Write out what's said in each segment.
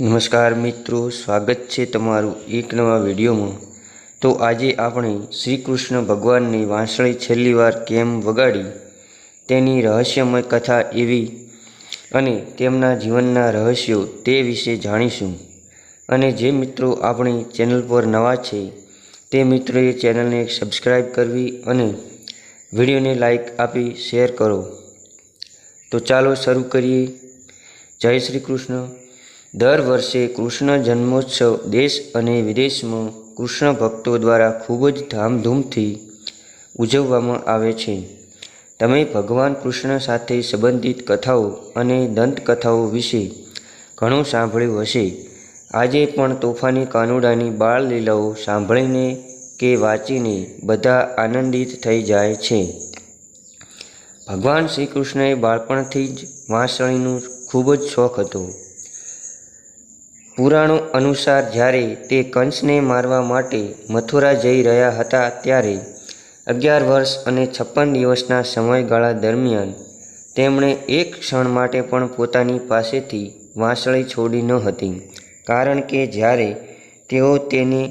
નમસ્કાર મિત્રો, સ્વાગત છે તમારું એક નવા વિડીયોમાં. તો આજે આપણે શ્રી કૃષ્ણ ભગવાનની વાંસળી છેલ્લી વાર કેમ વગાડી? તેની રહસ્યમય કથા એવી અને તેમના જીવનના રહસ્યો તે વિશે જાણીશું. અને જે મિત્રો આપણી ચેનલ પર નવા છે, તે મિત્રોએ ચેનલને સબસ્ક્રાઈબ કરવી અને વિડીયોને લાઈક આપી શેર કરો. તો ચાલો શરૂ કરીએ. જય શ્રી કૃષ્ણ દર વર્ષે કૃષ્ણ જન્મોત્સવ દેશ અને વિદેશમાં કૃષ્ણ ભક્તો દ્વારા ખૂબ જ ધામધૂમથી ઉજવવામાં આવે છે. તમે ભગવાન કૃષ્ણ સાથે સંબંધિત કથાઓ અને દંતકથાઓ વિશે ઘણું સાંભળ્યું હશે. આજે પણ તોફાની કાનુડાની બાળ લીલાઓ સાંભળીને કે વાંચીને બધા આનંદિત થઈ જાય છે. ભગવાન શ્રી કૃષ્ણએ બાળપણથી જ વાંસળીનો ખૂબ જ શોખ હતો. પુરાણો અનુસાર જ્યારે તે કંસને મારવા માટે મથુરા જઈ રહ્યા હતા ત્યારે અગિયાર વર્ષ અને છપ્પન દિવસના સમયગાળા દરમિયાન તેમણે એક ક્ષણ માટે પણ પોતાની પાસેથી વાંસળી છોડી ન હતી. કારણ કે જ્યારે તેઓ તેને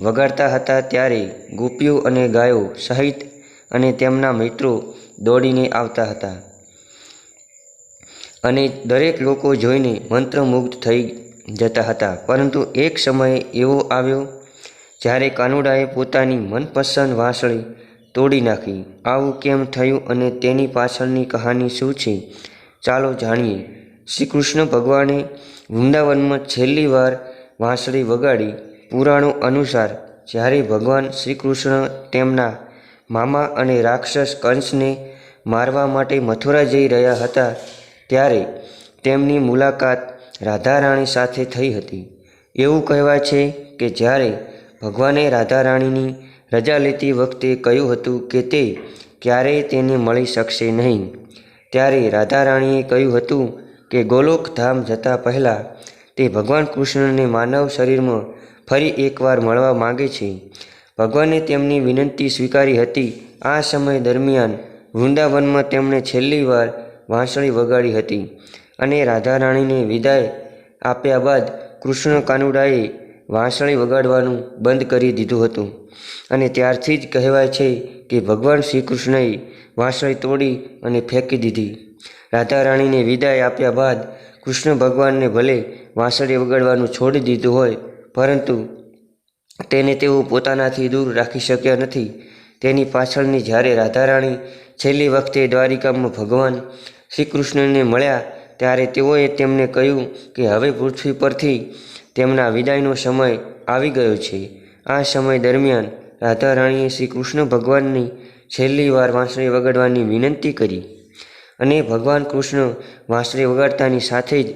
વગાડતા હતા ત્યારે ગોપીઓ અને ગાયો સહિત અને તેમના મિત્રો દોડીને આવતા હતા. અને દરેક લોકો જોઈને મંત્રમુગ્ધ થઈ જતા હતા. પરંતુ એક સમય એવો આવ્યો જ્યારે કાનુડાએ પોતાની મનપસંદ વાંસળી તોડી નાખી. આવું કેમ થયું અને તેની પાછળની કહાની શું છે? ચાલો જાણીએ. શ્રી કૃષ્ણ ભગવાને વૃંદાવનમાં છેલ્લી વાર વાંસળી વગાડી. પુરાણો અનુસાર જ્યારે ભગવાન શ્રી કૃષ્ણ તેમના મામા અને રાક્ષસ કંસને મારવા માટે મથુરા જઈ રહ્યા હતા, ત્યારે તેમની મુલાકાત રાધારાણી સાથે થઈ હતી. એવું કહેવાય છે કે જ્યારે ભગવાને રાધારાણીની રજા લેતી વખતે કહ્યું હતું કે તે ક્યારેય તેને મળી શકશે નહીં, ત્યારે રાધારાણીએ કહ્યું હતું કે ગોલોકધામ જતાં પહેલાં તે ભગવાન કૃષ્ણને માનવ શરીરમાં ફરી એકવાર મળવા માગે છે. ભગવાને તેમની વિનંતી સ્વીકારી હતી. આ સમય દરમિયાન વૃંદાવનમાં તેમણે છેલ્લી વાર વાંસળી વગાડી હતી. અને રાધારાણીને વિદાય આપ્યા બાદ કૃષ્ણ કાનુડાએ વાંસળી વગાડવાનું બંધ કરી દીધું હતું. અને ત્યારથી જ કહેવાય છે કે ભગવાન શ્રી કૃષ્ણએ વાંસળી તોડી અને ફેંકી દીધી. રાધારાણીને વિદાય આપ્યા બાદ કૃષ્ણ ભગવાનને ભલે વાંસળી વગાડવાનું છોડી દીધું હોય, પરંતુ તેને તેઓ પોતાનાથી દૂર રાખી શક્યા નથી. તેની પાછળની જ્યારે રાધારાણી છેલ્લી વખતે દ્વારિકામાં ભગવાન શ્રી કૃષ્ણને મળ્યા ત્યારે તેઓએ તેમને કહ્યું કે હવે પૃથ્વી પરથી તેમના વિદાયનો સમય આવી ગયો છે. આ સમય દરમિયાન રાધારાણીએ શ્રી કૃષ્ણ ભગવાનની છેલ્લી વાર વાંસળી વગાડવાની વિનંતી કરી અને ભગવાન કૃષ્ણ વાંસળી વગાડતાની સાથે જ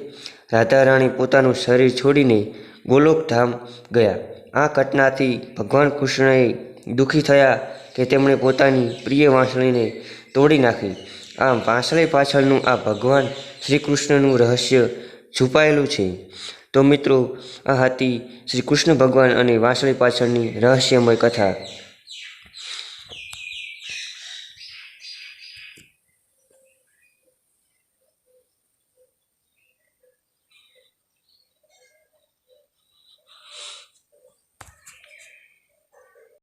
રાધારાણી પોતાનું શરીર છોડીને ગોલોકધામ ગયા. આ ઘટનાથી ભગવાન કૃષ્ણએ દુઃખી થયા કે તેમણે પોતાની પ્રિય વાંસળીને તોડી નાખી. આમ વાંસળી પાછળનું આ ભગવાન શ્રી કૃષ્ણનું રહસ્ય છુપાયેલું છે. તો મિત્રો, આ હતી શ્રી કૃષ્ણ ભગવાન અને વાંસળી પાછળની રહસ્યમય કથા.